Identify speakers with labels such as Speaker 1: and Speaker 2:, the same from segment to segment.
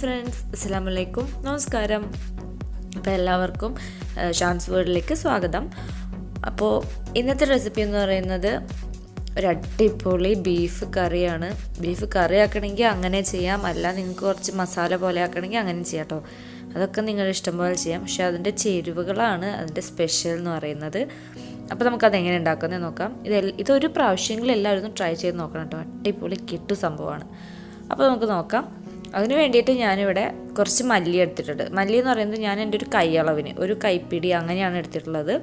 Speaker 1: Friends അസ്സാം വലൈക്കും നമസ്കാരം. അപ്പോൾ എല്ലാവർക്കും ഷാൻസ് വേർഡിലേക്ക് സ്വാഗതം. അപ്പോൾ ഇന്നത്തെ റെസിപ്പി എന്ന് പറയുന്നത് ഒരു അടിപൊളി ബീഫ് കറിയാണ്. ബീഫ് കറി ആക്കണമെങ്കിൽ അങ്ങനെ ചെയ്യാം. അല്ല നിങ്ങൾക്ക് കുറച്ച് മസാല പോലെ ആക്കണമെങ്കിൽ അങ്ങനെ ചെയ്യാം കേട്ടോ. അതൊക്കെ നിങ്ങളുടെ ഇഷ്ടം പോലെ ചെയ്യാം. പക്ഷെ അതിന്റെ ചേരുവകളാണ് അതിന്റെ സ്പെഷ്യൽ എന്ന് പറയുന്നത്. അപ്പോൾ നമുക്കത് എങ്ങനെ ഉണ്ടാക്കുന്നത് നോക്കാം. ഇത് ഇതൊരു പ്രാവശ്യങ്ങളിൽ എല്ലാവരും ട്രൈ ചെയ്ത് നോക്കണം കേട്ടോ. അടിപൊളി കിട്ടു സംഭവമാണ്. അപ്പോൾ നമുക്ക് നോക്കാം. അതിന് വേണ്ടിയിട്ട് ഞാനിവിടെ കുറച്ച് മല്ലി എടുത്തിട്ടുണ്ട്. മല്ലി എന്ന് പറയുന്നത് ഞാൻ എന്റെ ഒരു കൈയളവിന് ഒരു കൈപ്പിടി അങ്ങനെയാണ് എടുത്തിട്ടുള്ളത്.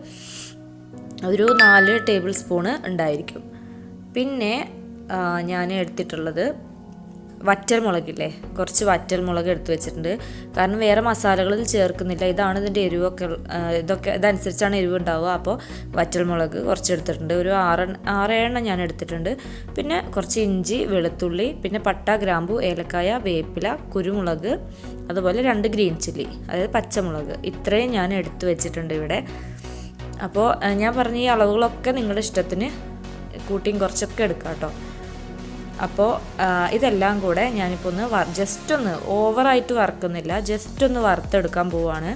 Speaker 1: ഒരു നാല് ടേബിൾ സ്പൂണ് ഉണ്ടായിരിക്കും. പിന്നെ ഞാൻ എടുത്തിട്ടുള്ളത് വറ്റൽ മുളകില്ലേ കുറച്ച് വറ്റൽ മുളക് എടുത്തു വെച്ചിട്ടുണ്ട്. കാരണം വേറെ മസാലകളിൽ ചേർക്കുന്നില്ല. ഇതാണ് ഇതിന്റെ എരിവൊക്കെ ഇതൊക്കെ ഇതനുസരിച്ചാണ് എരിവ് ഉണ്ടാവുക അപ്പോൾ വറ്റൽ മുളക് കുറച്ച് എടുത്തിട്ടുണ്ട്. ഒരു ആറ് ആറേണ്ണം ഞാൻ എടുത്തിട്ടുണ്ട്. പിന്നെ കുറച്ച് ഇഞ്ചി വെളുത്തുള്ളി പിന്നെ പട്ട ഗ്രാമ്പു ഏലക്കായ വേപ്പില കുരുമുളക് അതുപോലെ രണ്ട് ഗ്രീൻ ചില്ലി അതായത് പച്ചമുളക്. ഇത്രയും ഞാൻ എടുത്തു വെച്ചിട്ടുണ്ട് ഇവിടെ. അപ്പോൾ ഞാൻ പറഞ്ഞ ഈ അളവുകളൊക്കെ നിങ്ങളുടെ ഇഷ്ടത്തിന് കൂട്ടിയും കുറച്ചൊക്കെ എടുക്കാം കേട്ടോ. അപ്പോൾ ഇതെല്ലാം കൂടെ ഞാനിപ്പോൾ ഒന്ന് ജസ്റ്റ് ഒന്ന് ഓവറായിട്ട് വറക്കുന്നില്ല. ജസ്റ്റ് ഒന്ന് വറുത്തെടുക്കാൻ പോവാണ്.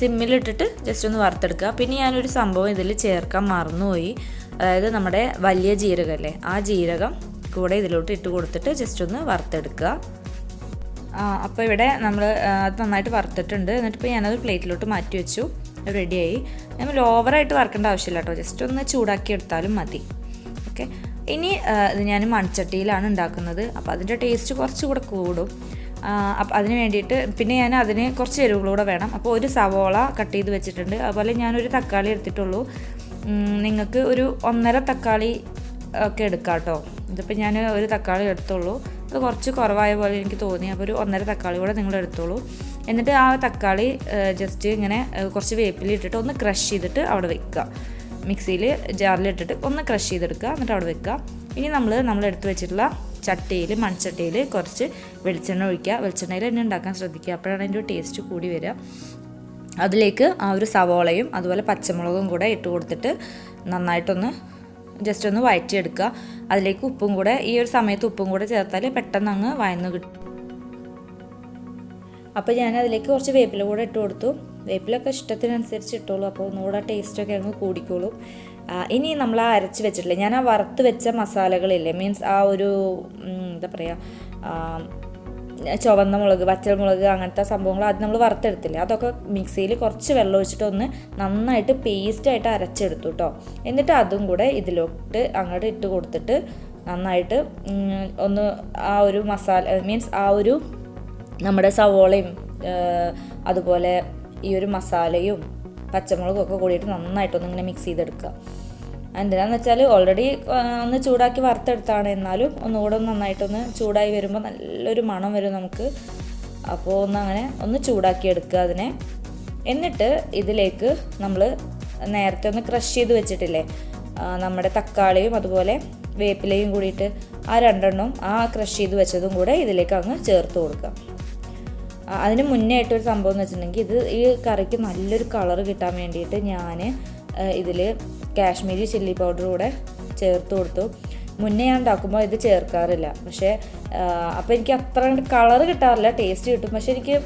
Speaker 1: സിമ്മിലിട്ടിട്ട് ജസ്റ്റ് ഒന്ന് വറുത്തെടുക്കുക. പിന്നെ ഞാനൊരു സംഭവം ഇതിൽ ചേർക്കാൻ മറന്നുപോയി. അതായത് നമ്മുടെ വലിയ ജീരകമല്ലേ ആ ജീരകം കൂടെ ഇതിലോട്ട് ഇട്ട് കൊടുത്തിട്ട് ജസ്റ്റ് ഒന്ന് വറുത്തെടുക്കുക അപ്പോൾ ഇവിടെ നമ്മൾ അത് നന്നായിട്ട് വറുത്തിട്ടുണ്ട്. എന്നിട്ട് ഇപ്പോൾ ഞാനത് പ്ലേറ്റിലോട്ട് മാറ്റി വെച്ചു. റെഡിയായി. നമ്മൾ ഓവറായിട്ട് വറക്കേണ്ട ആവശ്യമില്ല കേട്ടോ. ജസ്റ്റ് ഒന്ന് ചൂടാക്കി എടുത്താലും മതി. ഓക്കെ ഇനി ഇത് ഞാൻ മൺചട്ടിയിലാണ് ഉണ്ടാക്കുന്നത്. അപ്പോൾ അതിന്റെ ടേസ്റ്റ് കുറച്ചുകൂടെ കൂടും. അപ്പം അതിന് വേണ്ടിയിട്ട് പിന്നെ ഞാൻ അതിന് കുറച്ച് എരിവുകളൂടെ വേണം. അപ്പോൾ ഒരു സവോള കട്ട് ചെയ്ത് വെച്ചിട്ടുണ്ട്. അതുപോലെ ഞാനൊരു തക്കാളി എടുത്തിട്ടുള്ളൂ. നിങ്ങൾക്ക് ഒരു ഒന്നര തക്കാളി ഒക്കെ എടുക്കാം കേട്ടോ. ഇതിപ്പോൾ ഞാൻ ഒരു തക്കാളി എടുത്തുള്ളൂ. അത് കുറച്ച് കുറവായ പോലെ എനിക്ക് തോന്നി. അപ്പോൾ ഒരു ഒന്നര തക്കാളി കൂടെ നിങ്ങൾ എടുത്തോളൂ. എന്നിട്ട് ആ തക്കാളി ജസ്റ്റ് ഇങ്ങനെ കുറച്ച് വേപ്പിൽ ഇട്ടിട്ട് ഒന്ന് ക്രഷ് ചെയ്തിട്ട് അവിടെ വെക്കുക. മിക്സിയിൽ ജാറിലിട്ടിട്ട് ഒന്ന് ക്രഷ് ചെയ്തെടുക്കുക. എന്നിട്ട് അവിടെ വെക്കുക. ഇനി നമ്മൾ നമ്മൾ എടുത്ത് വെച്ചിട്ടുള്ള ചട്ടിയിൽ മൺചട്ടിയിൽ കുറച്ച് വെളിച്ചെണ്ണ ഒഴിക്കുക. വെളിച്ചെണ്ണയിൽ തന്നെ ഉണ്ടാക്കാൻ ശ്രദ്ധിക്കുക. അപ്പോഴാണ് അതിന്റെ ടേസ്റ്റ് കൂടി വരിക. അതിലേക്ക് ആ ഒരു സവോളയും അതുപോലെ പച്ചമുളകും കൂടെ ഇട്ട് കൊടുത്തിട്ട് നന്നായിട്ടൊന്ന് ജസ്റ്റ് ഒന്ന് വഴറ്റിയെടുക്കുക അതിലേക്ക് ഉപ്പും കൂടെ ഈ ഒരു സമയത്ത് ഉപ്പും കൂടെ ചേർത്താൽ പെട്ടെന്ന് അങ്ങ് വയന്ന് കിട്ടും. അപ്പോൾ ഞാൻ അതിലേക്ക് കുറച്ച് വേപ്പില കൂടെ ഇട്ട് കൊടുത്തു. വേപ്പിലൊക്കെ ഇഷ്ടത്തിനനുസരിച്ച് ഇട്ടോളൂ. അപ്പോൾ ഒന്നുകൂടെ ടേസ്റ്റൊക്കെ അങ്ങ് കൂടിക്കോളും. ഇനി നമ്മൾ ആ അരച്ച് വെച്ചിട്ടില്ലേ? ഞാൻ ആ വറുത്ത് വെച്ച മസാലകളില്ലേ? മീൻസ് ആ ഒരു എന്താ പറയുക ചുവന്ന മുളക് പച്ചൽ മുളക് അങ്ങനത്തെ സംഭവങ്ങൾ അത് നമ്മൾ വറുത്തെടുത്തില്ലേ? അതൊക്കെ മിക്സിയിൽ കുറച്ച് വെള്ളം ഒഴിച്ചിട്ട് ഒന്ന് നന്നായിട്ട് പേസ്റ്റായിട്ട് അരച്ചെടുത്തു കേട്ടോ എന്നിട്ട് അതും കൂടെ ഇതിലോട്ട് അങ്ങോട്ട് ഇട്ട് കൊടുത്തിട്ട് നന്നായിട്ട് ഒന്ന് ആ ഒരു മസാല മീൻസ് ആ ഒരു നമ്മുടെ സവോളയും അതുപോലെ ഈ ഒരു മസാലയും പച്ചമുളകും ഒക്കെ കൂടിയിട്ട് നന്നായിട്ടൊന്ന് ഇങ്ങനെ മിക്സ് ചെയ്തെടുക്കുക. എന്തിനാന്ന് വെച്ചാൽ ഓൾറെഡി ഒന്ന് ചൂടാക്കി വറുത്തെടുത്താണ്. എന്നാലും ഒന്നുകൂടെ ഒന്ന് നന്നായിട്ടൊന്ന് ചൂടായി വരുമ്പോൾ നല്ലൊരു മണം വരും നമുക്ക്. അപ്പോൾ ഒന്ന് അങ്ങനെ ഒന്ന് ചൂടാക്കി എടുക്കുക അതിനെ. എന്നിട്ട് ഇതിലേക്ക് നമ്മൾ നേരത്തെ ഒന്ന് ക്രഷ് ചെയ്ത് വെച്ചിട്ടില്ലേ നമ്മുടെ തക്കാളിയും അതുപോലെ വേപ്പിലയും കൂടിയിട്ട് ആ രണ്ടെണ്ണം ആ ക്രഷ് ചെയ്ത് വെച്ചതും കൂടെ ഇതിലേക്ക് അങ്ങ് ചേർത്ത് കൊടുക്കുക. അതിന് മുന്നേ ആയിട്ടൊരു സംഭവം എന്ന് വെച്ചിട്ടുണ്ടെങ്കിൽ ഇത് ഈ കറിക്ക് നല്ലൊരു കളർ കിട്ടാൻ വേണ്ടിയിട്ട് ഞാൻ ഇതിൽ കാശ്മീരി ചില്ലി പൗഡർ കൂടെ ചേർത്ത് കൊടുത്തു. മുന്നേ ഞാൻ ഉണ്ടാക്കുമ്പോൾ ഇത് ചേർക്കാറില്ല. പക്ഷേ അപ്പോൾ എനിക്ക് അത്ര കളർ കിട്ടാറില്ല ടേസ്റ്റ് കിട്ടും. പക്ഷേ എനിക്ക്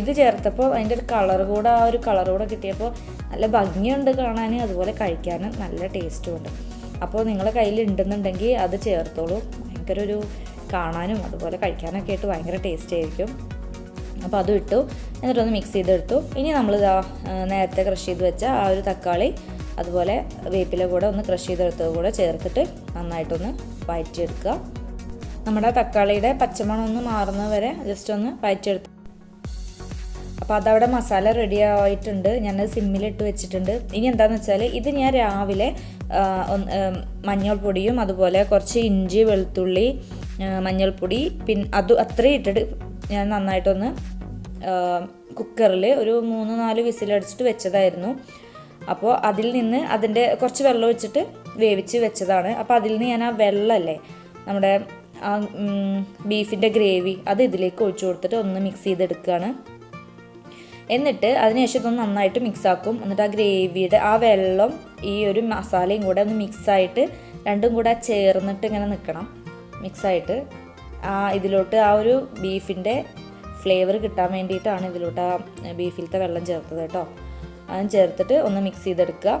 Speaker 1: ഇത് ചേർത്തപ്പോൾ അതിന്റെ ഒരു കളർ കൂടെ ആ ഒരു കളർ കൂടെ കിട്ടിയപ്പോൾ നല്ല ഭംഗിയുണ്ട് കാണാൻ അതുപോലെ കഴിക്കാനും നല്ല ടേസ്റ്റും ഉണ്ട്. അപ്പോൾ നിങ്ങളുടെ കയ്യിൽ ഉണ്ടെന്നുണ്ടെങ്കിൽ അത് ചേർത്തോളൂ. ഭയങ്കര ഒരു കാണാനും അതുപോലെ കഴിക്കാനൊക്കെ ആയിട്ട് ഭയങ്കര ടേസ്റ്റ് ആയിരിക്കും. അപ്പോൾ അതും ഇട്ടു. എന്നിട്ടൊന്ന് മിക്സ് ചെയ്തെടുത്തു. ഇനി നമ്മളിതാ നേരത്തെ ക്രഷ് ചെയ്ത് വെച്ച ആ ഒരു തക്കാളി അതുപോലെ വേപ്പില കൂടെ ഒന്ന് ക്രഷ് ചെയ്തെടുത്തത് കൂടെ ചേർത്തിട്ട് നന്നായിട്ടൊന്ന് വഴറ്റിയെടുക്കുക നമ്മുടെ തക്കാളിയുടെ പച്ചമണം ഒന്ന് മാറുന്നത് വരെ ജസ്റ്റ് ഒന്ന് വയറ്റിയെടുത്ത് അപ്പോൾ അതവിടെ മസാല റെഡി ആയിട്ടുണ്ട്. ഞാനത് സിമ്മിലിട്ട് വെച്ചിട്ടുണ്ട്. ഇനി എന്താണെന്ന് വെച്ചാൽ ഇത് ഞാൻ രാവിലെ മഞ്ഞൾപ്പൊടിയും അതുപോലെ കുറച്ച് ഇഞ്ചി വെളുത്തുള്ളി മഞ്ഞൾപ്പൊടി പിന്നെ അത് അത്രയും ഇട്ടിട്ട് ഞാൻ നന്നായിട്ടൊന്ന് കുക്കറിൽ ഒരു മൂന്ന് നാല് വിസിലടിച്ചിട്ട് വെച്ചതായിരുന്നു. അപ്പോൾ അതിൽ നിന്ന് അതിന്റെ കുറച്ച് വെള്ളം ഒഴിച്ചിട്ട് വേവിച്ച് വെച്ചതാണ്. അപ്പോൾ അതിൽ നിന്ന് ഞാൻ ആ വെള്ളമല്ലേ നമ്മുടെ ആ ബീഫിന്റെ ഗ്രേവി അത് ഇതിലേക്ക് ഒഴിച്ചു കൊടുത്തിട്ട് ഒന്ന് മിക്സ് ചെയ്തെടുക്കുകയാണ്. എന്നിട്ട് അതിനുശേഷം ഇതൊന്ന് നന്നായിട്ട് മിക്സാക്കും എന്നിട്ട് ആ ഗ്രേവിയുടെ ആ വെള്ളം ഈ ഒരു മസാലയും കൂടെ ഒന്ന് മിക്സായിട്ട് രണ്ടും കൂടെ ചേർന്നിട്ട് ഇങ്ങനെ നിൽക്കണം. മിക്സായിട്ട് ആ ഇതിലോട്ട് ആ ഒരു ബീഫിന്റെ ഫ്ലേവർ കിട്ടാൻ വേണ്ടിയിട്ടാണ് ഇതിലോട്ട് ആ ബീഫിലത്തെ വെള്ളം ചേർത്തത് കേട്ടോ. അതും ചേർത്തിട്ട് ഒന്ന് മിക്സ് ചെയ്തെടുക്കുക.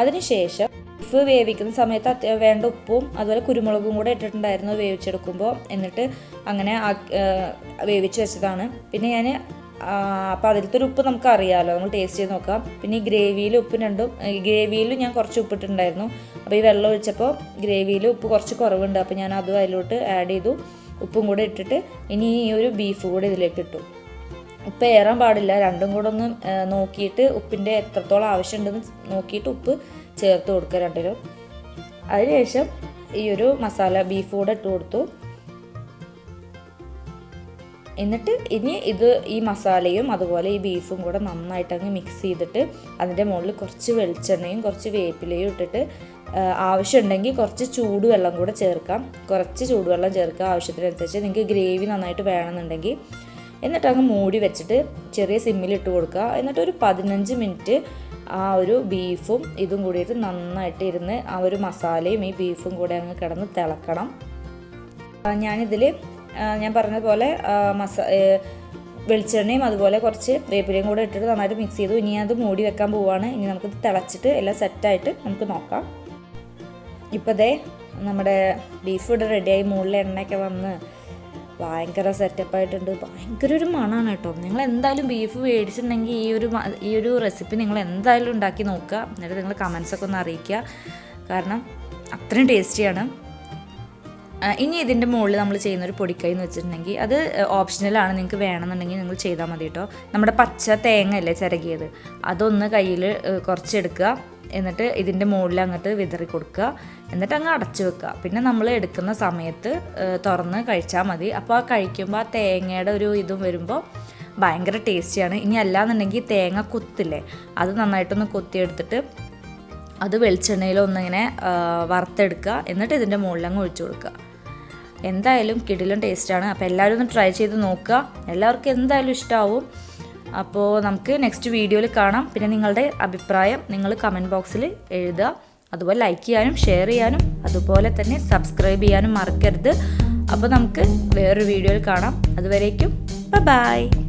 Speaker 1: അതിനുശേഷം ബീഫ് വേവിക്കുന്ന സമയത്ത് വേണ്ട ഉപ്പും അതുപോലെ കുരുമുളകും കൂടെ ഇട്ടിട്ടുണ്ടായിരുന്നു വേവിച്ചെടുക്കുമ്പോൾ. എന്നിട്ട് അങ്ങനെ വേവിച്ച് വെച്ചതാണ്. പിന്നെ ഞാൻ അപ്പോൾ അതിലത്തെ ഉപ്പ് നമുക്ക് അറിയാമല്ലോ നമ്മൾ ടേസ്റ്റ് ചെയ്ത് നോക്കാം. പിന്നെ ഈ ഗ്രേവിയിൽ ഉപ്പ് രണ്ടും ഗ്രേവിയിലും ഞാൻ കുറച്ച് ഉപ്പിട്ടുണ്ടായിരുന്നു അപ്പോൾ ഈ വെള്ളം ഒഴിച്ചപ്പോൾ ഗ്രേവിയിൽ ഉപ്പ് കുറച്ച് കുറവുണ്ട്. അപ്പോൾ ഞാൻ അതും അതിലോട്ട് ആഡ് ചെയ്തു. ഉപ്പും കൂടെ ഇട്ടിട്ട് ഇനി ഈ ഒരു ബീഫ് കൂടെ ഇതിലേക്ക് ഇട്ടു. ഉപ്പ് ഏറാൻ പാടില്ല. രണ്ടും കൂടെ ഒന്ന് നോക്കിയിട്ട് ഉപ്പിന്റെ എത്രത്തോളം ആവശ്യമുണ്ടെന്ന് നോക്കിയിട്ട് ഉപ്പ് ചേർത്ത് കൊടുക്കുക രണ്ടിലും. അതിനുശേഷം ഈ ഒരു മസാല ബീഫ് കൂടെ ഇട്ട് കൊടുത്തു. എന്നിട്ട് ഇനി ഇത് ഈ മസാലയും അതുപോലെ ഈ ബീഫും കൂടെ നന്നായിട്ട് അങ്ങ് മിക്സ് ചെയ്തിട്ട് അതിന്റെ മുകളിൽ കുറച്ച് വെളിച്ചെണ്ണയും കുറച്ച് വേപ്പിലയും ഇട്ടിട്ട് ആവശ്യമുണ്ടെങ്കിൽ കുറച്ച് ചൂടുവെള്ളം കൂടെ ചേർക്കാം. കുറച്ച് ചൂടുവെള്ളം ചേർക്കുക ആവശ്യത്തിനനുസരിച്ച്. നിങ്ങൾക്ക് ഗ്രേവി നന്നായിട്ട് വേണമെന്നുണ്ടെങ്കിൽ എന്നിട്ട് അങ്ങ് മൂടി വെച്ചിട്ട് ചെറിയ സിമ്മിൽ ഇട്ട് കൊടുക്കുക. എന്നിട്ട് ഒരു പതിനഞ്ച് മിനിറ്റ് ആ ഒരു ബീഫും ഇതും കൂടിയിട്ട് നന്നായിട്ട് ഇരുന്ന് ആ ഒരു മസാലയും ഈ ബീഫും കൂടെ അങ്ങ് കിടന്ന് തിളക്കണം. ഞാനിതിൽ ഞാൻ പറഞ്ഞ പോലെ മസ വെളിച്ചെണ്ണയും അതുപോലെ കുറച്ച് വേപ്പിലയും കൂടെ ഇട്ടിട്ട് നന്നായിട്ട് മിക്സ് ചെയ്തു. ഇനി അത് മൂടി വെക്കാൻ പോവുകയാണ് ഇനി നമുക്ക് തിളച്ചിട്ട് എല്ലാം സെറ്റായിട്ട് നമുക്ക് നോക്കാം. ഇപ്പോൾ ദേ നമ്മുടെ ബീഫ് ഇവിടെ റെഡിയായി മുകളിൽ എണ്ണയൊക്കെ വന്ന് ഭയങ്കര സെറ്റപ്പായിട്ടുണ്ട് ഭയങ്കര ഒരു മണമാണ് കേട്ടോ. നിങ്ങൾ എന്തായാലും ബീഫ് മേടിച്ചിട്ടുണ്ടെങ്കിൽ ഈ ഒരു ഈ ഒരു റെസിപ്പി നിങ്ങൾ എന്തായാലും ഉണ്ടാക്കി നോക്കുക. എന്നിട്ട് നിങ്ങൾ കമൻസൊക്കെ ഒന്ന് അറിയിക്കുക. കാരണം അത്രയും ടേസ്റ്റിയാണ് ഇനി ഇതിന്റെ മുകളിൽ നമ്മൾ ചെയ്യുന്ന ഒരു പൊടിക്കൈ എന്ന് വെച്ചിട്ടുണ്ടെങ്കിൽ അത് ഓപ്ഷണലാണ് നിങ്ങൾക്ക് വേണമെന്നുണ്ടെങ്കിൽ നിങ്ങൾ ചെയ്താൽ മതി കേട്ടോ. നമ്മുടെ പച്ച തേങ്ങ അല്ലേ ചിരകിയത്? അതൊന്ന് കയ്യിൽ കുറച്ചെടുക്കുക എന്നിട്ട് ഇതിന്റെ മുകളിൽ അങ്ങോട്ട് വിതറി കൊടുക്കുക. എന്നിട്ട് അങ്ങ് അടച്ചു വെക്കുക. പിന്നെ നമ്മൾ എടുക്കുന്ന സമയത്ത് തുറന്ന് കഴിച്ചാൽ മതി. അപ്പോൾ ആ കഴിക്കുമ്പോൾ ആ തേങ്ങയുടെ ഒരു ഇതും വരുമ്പോൾ ഭയങ്കര ടേസ്റ്റിയാണ് ഇനി അല്ലാന്നുണ്ടെങ്കിൽ തേങ്ങ കുത്തില്ലേ അത് നന്നായിട്ടൊന്ന് കൊത്തിയെടുത്തിട്ട് അത് വെളിച്ചെണ്ണയിലൊന്നിങ്ങനെ വറുത്തെടുക്കുക. എന്നിട്ട് ഇതിന്റെ മുകളിൽ അങ്ങ് ഒഴിച്ചു കൊടുക്കുക. എന്തായാലും കിടിലും ടേസ്റ്റാണ് അപ്പോൾ എല്ലാവരും ഒന്ന് ട്രൈ ചെയ്ത് നോക്കുക. എല്ലാവർക്കും എന്തായാലും ഇഷ്ടമാവും അപ്പോൾ നമുക്ക് നെക്സ്റ്റ് വീഡിയോയിൽ കാണാം. പിന്നെ നിങ്ങളുടെ അഭിപ്രായം നിങ്ങൾ കമന്റ് ബോക്സിൽ എഴുതുക. അതുപോലെ ലൈക്ക് ചെയ്യാനും ഷെയർ ചെയ്യാനും അതുപോലെ തന്നെ സബ്സ്ക്രൈബ് ചെയ്യാനും മറക്കരുത്. അപ്പോൾ നമുക്ക് വേറൊരു വീഡിയോയിൽ കാണാം. അതുവരേക്കും ബൈ